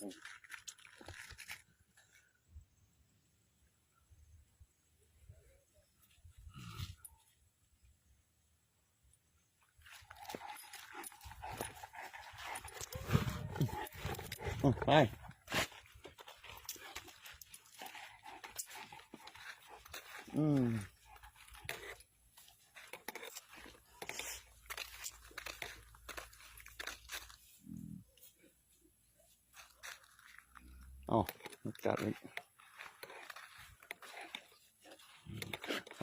อืมไปอืม เอ๋อกัดอีก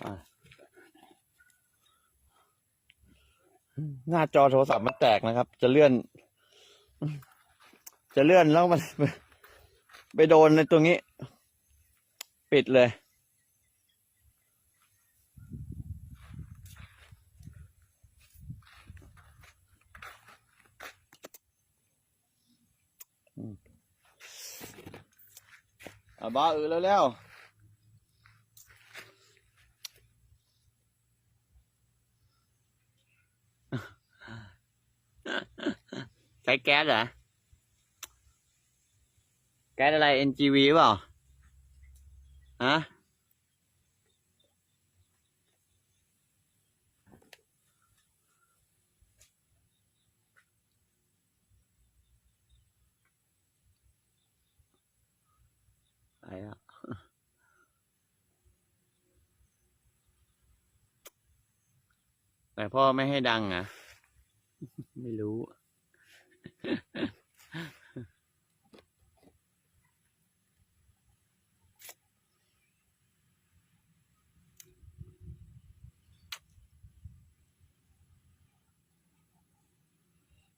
อะหน้าจอโทรศัพท์มันแตกนะครับ จะเลื่อน จะเลื่อนแล้วมัน ไปโดนในตรงนี้ ปิดเลย อาบ้าอือแล้วแล้วใช้แก๊สเหรอ แก๊สอะไร NGV เปล่าฮะ แต่พ่อไม่ให้ดังอะ ไม่รู้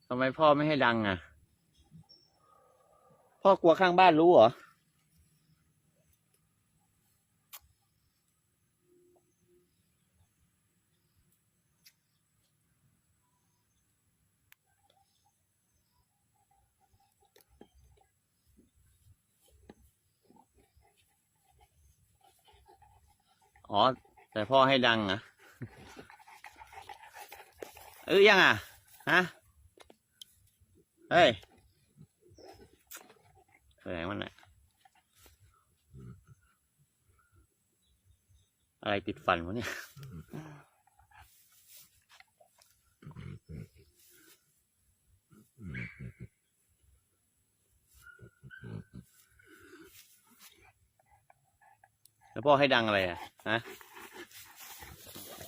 ทำไมพ่อไม่ให้ดังอะ พ่อกลัวข้างบ้านรู้เหรอ อ๋อ แต่พ่อให้ดังอะเอ้ยยังอะ ฮะ เฮ้ยแสดงมันอะ อะไรติดฟันวะเนี่ย แล้วพ่อให้ดังอะไรอะฮะ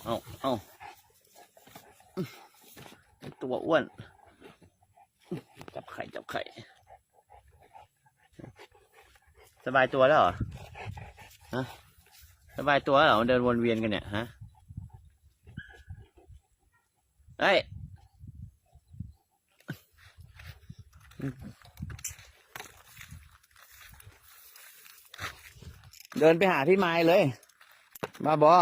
เอาเอาตัวอ้วน จับไข่ จับไข่ สบายตัวแล้วเหรอ ฮะ สบายตัวแล้วเหรอเดินวนเวียนกันเนี่ย ฮะเฮ้ เดินไปหาพี่ไม้เลย มาบอ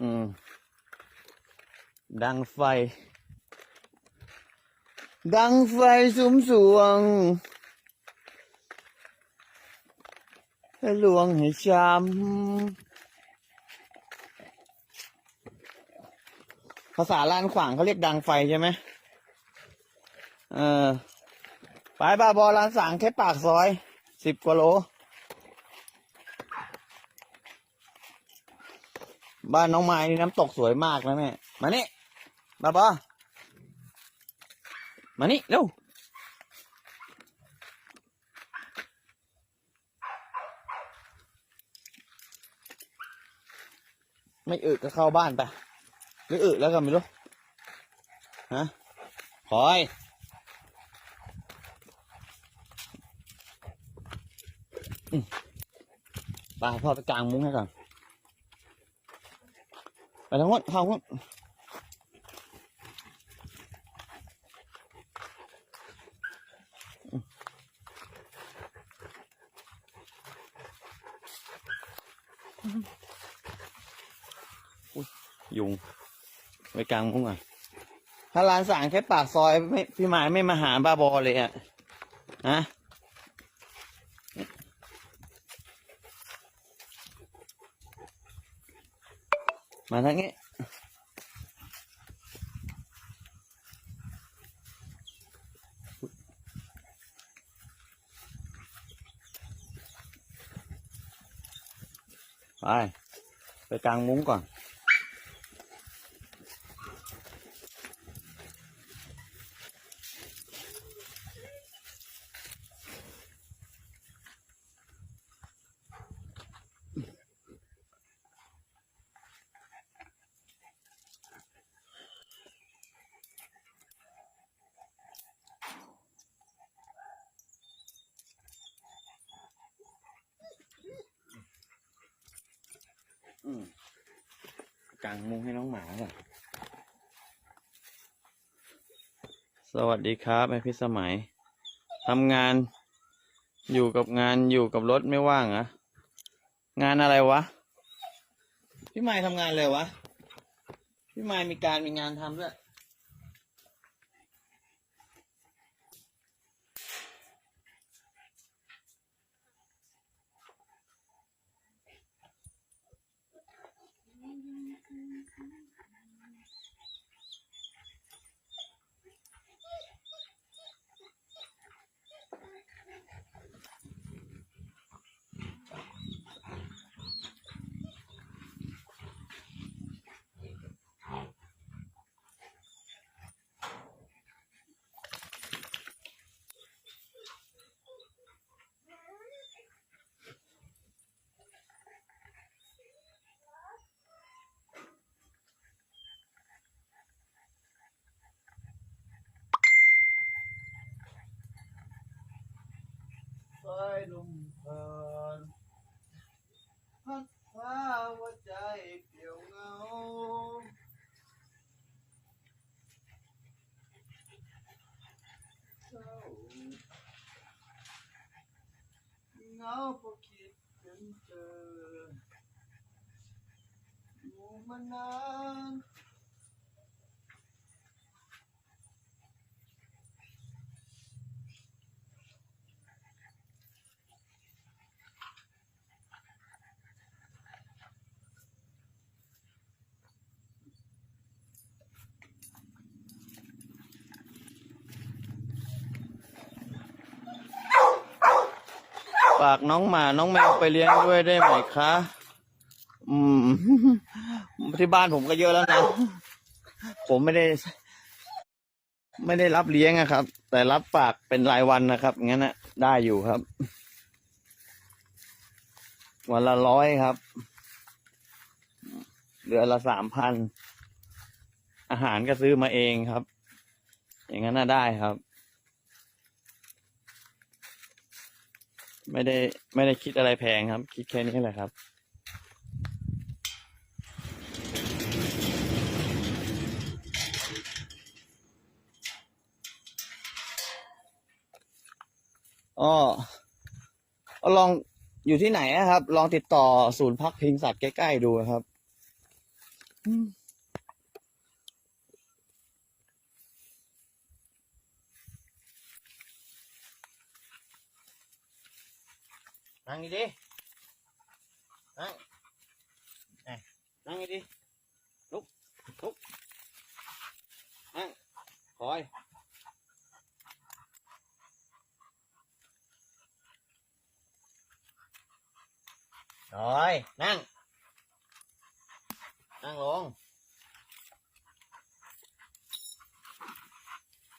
อืม ดังไฟ ดังไฟสุมสวงให้ลวงให้ช้ำภาษาลานขวางเขาเรียกดังไฟใช่ไหม เออไปบาบอร้านสางแค่ปากซอยสิบกว่าโล บ้านน้องไม้นี่น้ำตกสวยมากนะแม่มานี่บาบอมานี่เร็วไม่อึก็เข้าบ้านไปหรืออึแล้วก็ไม่รู้ฮะคอย ไปพ่อไปกลางมุ้งให้ก่อน ไปทั้งหมดเข้าทั้งหมดยุงไปกลางมุ้งอะ ถ้าร้านสั่งแค่ปากซอยไม่พี่หมายไม่มาหาบ้าบอเลยอะ ฮะ 만약에 rồi tôi càng muốn còn. กางมุ้งให้น้องหมาก่อนสวัสดีครับแม่พิสมัยทำงานอยู่กับงานอยู่กับรถไม่ว่างเหรอะงานอะไรวะ พี่ไม้ทำงานเลยวะ พี่ไม้มีการมีงานทำด้วย สายลมผ่านพัดพาหัวใจเปลี่ยวเหงาเศร้าเหงาเพราะคิดถึงเธออยู่มานาน ฝากน้องหมาน้องแมวไปเลี้ยงด้วยได้ไหมคะ อืม ที่บ้านผมก็เยอะแล้วนะ ผมไม่ได้ ไม่ได้รับเลี้ยงอะครับ แต่รับฝากเป็นรายวันนะครับ งั้นนะได้อยู่ครับ วันละร้อยครับ เดือนละสามพัน อาหารก็ซื้อมาเองครับ อย่างนั้นน่ะได้ครับ ไม่ได้ไม่ได้คิดอะไรแพงครับ คิดแค่นี้แหละครับ อ๋อลองอยู่ที่ไหนอะครับ ลองติดต่อศูนย์พักพิงสัตว์ใกล้ ๆ ดูครับ อืม นั่งดีๆนั่งเอ้ยนั่งดีๆลุกลุกนั่งคอยรอยนั่งนั่งลง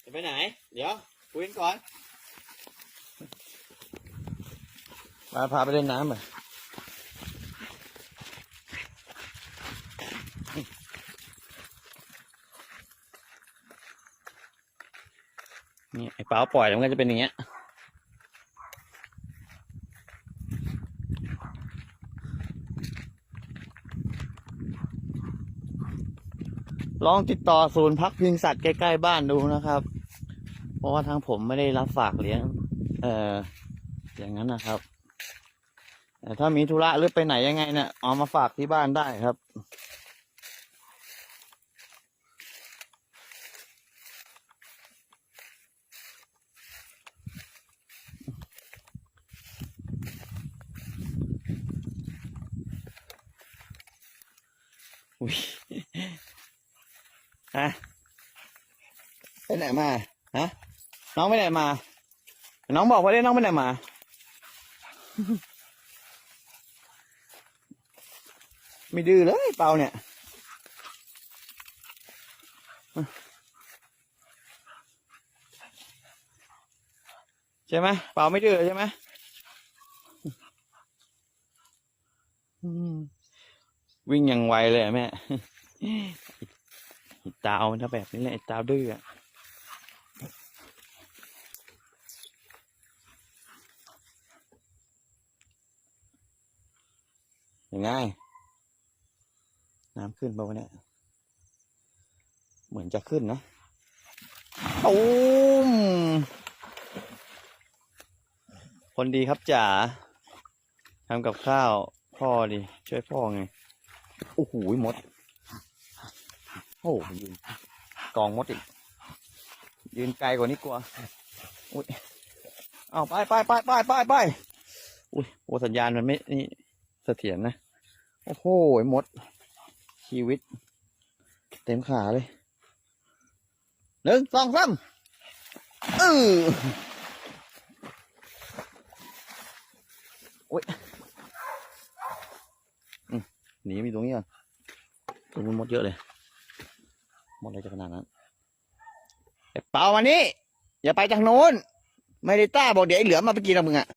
จะไปไหน เดี๋ยวคุยกันก่อน มาพาไปเล่นน้ำไปนี่ไอ้เป๋าปล่อยแล้วมันก็จะเป็นอย่างเงี้ยลองติดต่อศูนย์พักพิงสัตว์ใกล้ ๆ บ้านดูนะครับ เพราะว่าทางผมไม่ได้รับฝากเลี้ยง เอ่อ อย่างนั้นนะครับ แต่ถ้ามีธุระหรือไปไหนยังไงเนี่ยเอามาฝากที่บ้านได้ครับอุ้ยฮะไปไหนมา ฮะ น้องไปไหนมา น้องบอกว่าได้น้องไปไหนมา ไม่ดื้อเลยเปาเนี่ยใช่ไหมเปาไม่ดื้อใช่ไหมวิ่งอย่างไวเลยแม่ตาวมันถ้าแบบนี้แหละตาวดื้ออะยังไง น้ำขึ้นป่าวะเนี่ย เหมือนจะขึ้นนะตูมคนดีครับจ๋าทำกับข้าวพ่อดิช่วยพ่อไง โอ้โหมด โอ้ยืนกองมดอีก ยืนไกลกว่านี้กลัวอุ้ยเอาไปไปไปไปไปไปอุ้ยโอสัญญาณมันไม่นี่เสถียรนะ โอ้โหมด ชีวิต เต็มขาเลยหนึ่งสองสามเออโอ้ยหนีมีตรงนี้ก่อนตรงนู้นมดเยอะเลยมดอะไรจะขนาดนั้นเป่ามานี่อย่าไปทางโน้น ไม่ได้ต้าบอกเดี๋ยวไอ้เหลือมาไปกินกับมึงอะ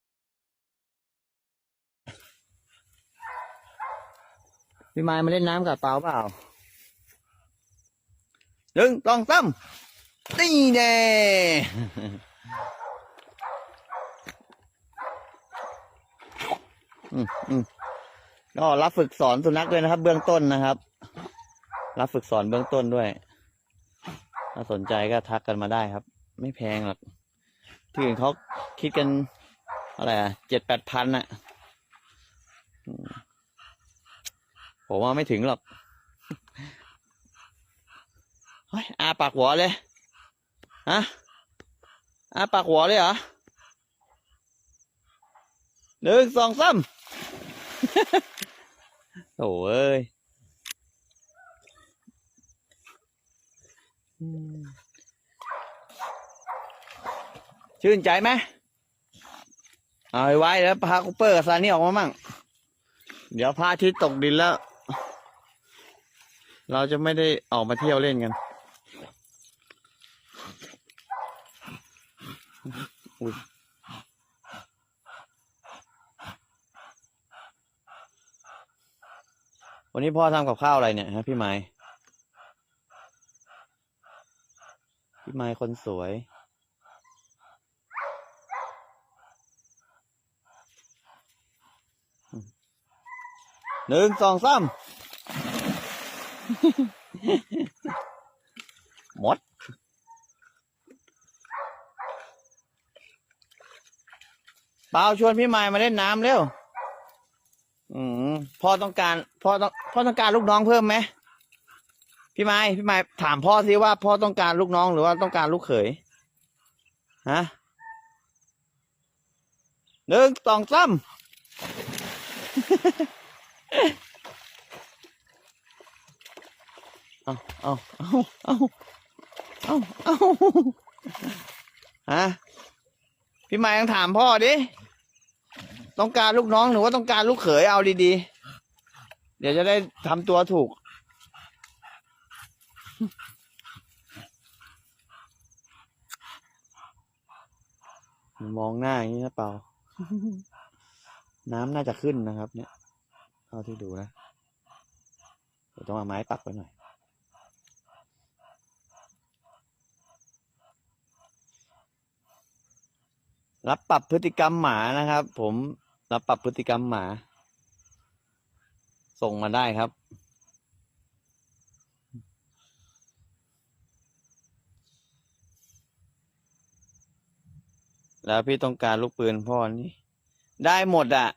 พี่ไม้มาเล่นน้ำกับเปล่าเปล่าหนึ่งสองสามนี่แน่อืมอืมก็รับฝึกสอนสุนัขด้วยนะครับ เบื้องต้นนะครับ รับฝึกสอนเบื้องต้นด้วย ถ้าสนใจก็ทักกันมาได้ครับ ไม่แพงหรอกที่อื่นเขาคิดกันอะไรอะเจ็ดแปดพันอะ ผมว่าไม่ถึงหรอกเฮ้ยอาปากหัวเลยฮะอาปากหัวเลยเหรอหนึ่งสองสามโถ่เอ้ยชื่นใจไหมเอาไว้แล้วพาคูเปอร์กับซานี่ออกมามั่ง เดี๋ยวพระอาทิตย์ตกดินแล้ว เราจะไม่ได้ออกมาเที่ยวเล่นกัน อุ้ยวันนี้พ่อทำกับข้าวอะไรเนี่ยฮะพี่ไม้พี่ไม้คนสวย หนึ่งสองสาม หมดเปล่าชวนพี่ไม้มาเล่นน้ำเร็ว อืมพ่อต้องการพ่อต้องพ่อต้องการลูกน้องเพิ่มไหมพี่ไม้พี่ไม้ถามพ่อสิว่าพ่อต้องการลูกน้องหรือว่าต้องการลูกเขยฮะหนึ่งสองสาม เอาเอาเอาเอาเอาเอาฮะพี่หมายังถามพ่อดิ ต้องการลูกน้องหรือว่าต้องการลูกเขยเอาดีๆ เดี๋ยวจะได้ทำตัวถูก มองหน้าอย่างนี้นะเปล่า น้ำน่าจะขึ้นนะครับ เนี่ยเท่าที่ดูนะเดี๋ยวต้องเอาไม้ปักไว้หน่อย รับปรับพฤติกรรมหมานะครับ ผมรับปรับพฤติกรรมหมา ส่งมาได้ครับ แล้วพี่ต้องการลูกปืนพ่อนี่ได้หมดอะ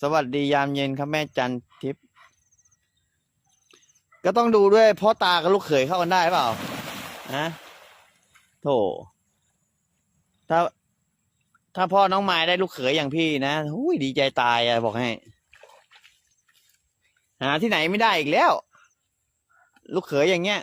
สวัสดียามเย็นครับแม่จันทิพย์ก็ต้องดูด้วยพ่อตากับลูกเขยเข้ากันได้เปล่านะโถถ้า ถ้าพ่อน้องไม้ได้ลูกเขยอย่างพี่นะหูยดีใจตายอะบอกให้ หาที่ไหนไม่ได้อีกแล้ว ลูกเขยอย่างเงี้ย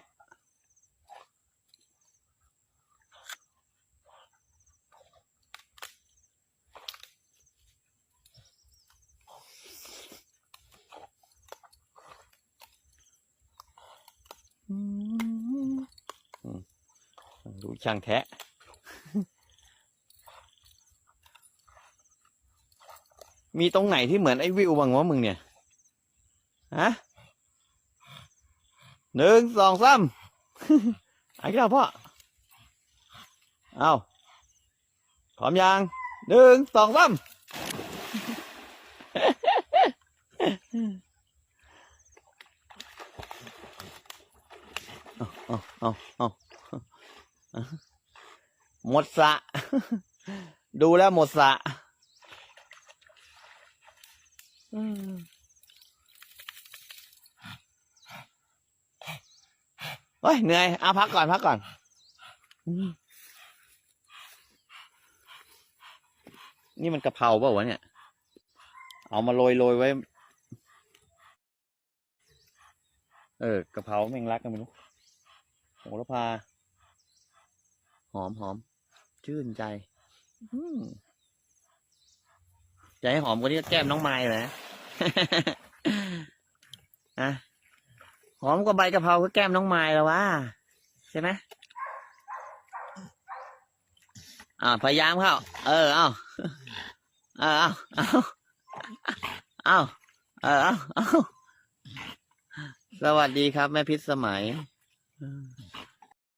ดูช่างแท้ มีตรงไหนที่เหมือนไอ้วิวบ้างวะมึงเนี่ย ฮะหนึ่งสองสามไอ้เจ้าพ่อ เอาพร้อมยังหนึ่งสองสามเอาเอาเอาเอาหมดสระดูแล้วหมดสระ อืมเฮ้ยเหนื่อยเอาพักก่อนพักก่อนนี่มันกะเพราเปล่าวะเนี่ย เอามาโรยโรยไว้ เออกะเพราแม่งรักกันไม่รู้โหระพา หอมหอมชื่นใจ อืม จะให้หอมกว่านี้ก็แก้มน้องไม้เลยนะหอมกว่าใบกะเพราก็แก้มน้องไม้แล้ววะใช่ไหมอ่าพยายามเข้า เออ เอาเออ เอาเอาเอาเออ เอาสวัสดีครับ แม่พิษสมัย